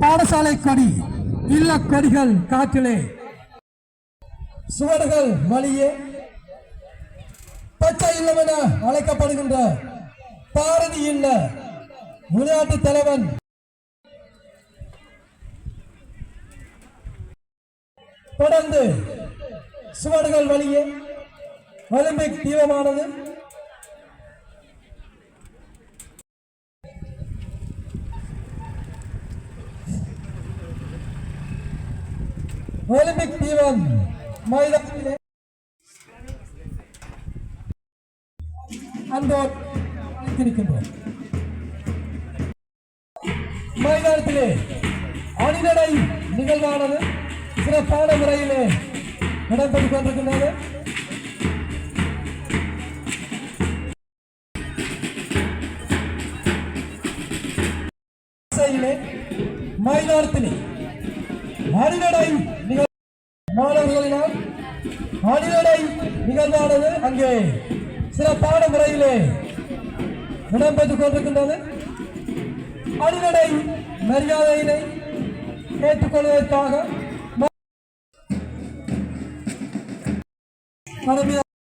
பாடசாலை கொடி இல்ல கொடிகள் காற்றிலே சுவடுகள் வழியே. பச்சை இல்லம் என அழைக்கப்படுகின்ற பாரதி இல்ல விளையாட்டு தலைவன் தொடர்ந்து சுவடுகள் வழியே ஒலிம்பிக் தீபமானது. ஒலிம்பிக் தீபம் மைதானத்திலே. அன்போர் அழைத்திருக்கின்றோம் மைதானத்திலே அணிநடை நிகழ்வானது. சிறப்பான முறையிலே இடம்பெற்றுக் கொண்டிருக்கின்றது. இசையிலே மைதானத்திலே அணிநடை நிகழ் மாணவர்களினால் அணிநடை நிகழ்வானது அங்கே சிறப்பான முறையிலே இடம்பெற்றுக் கொண்டிருக்கின்றது. அணிநடை மரியாதையினை ஏற்றுக்கொள்வதற்காக Para mí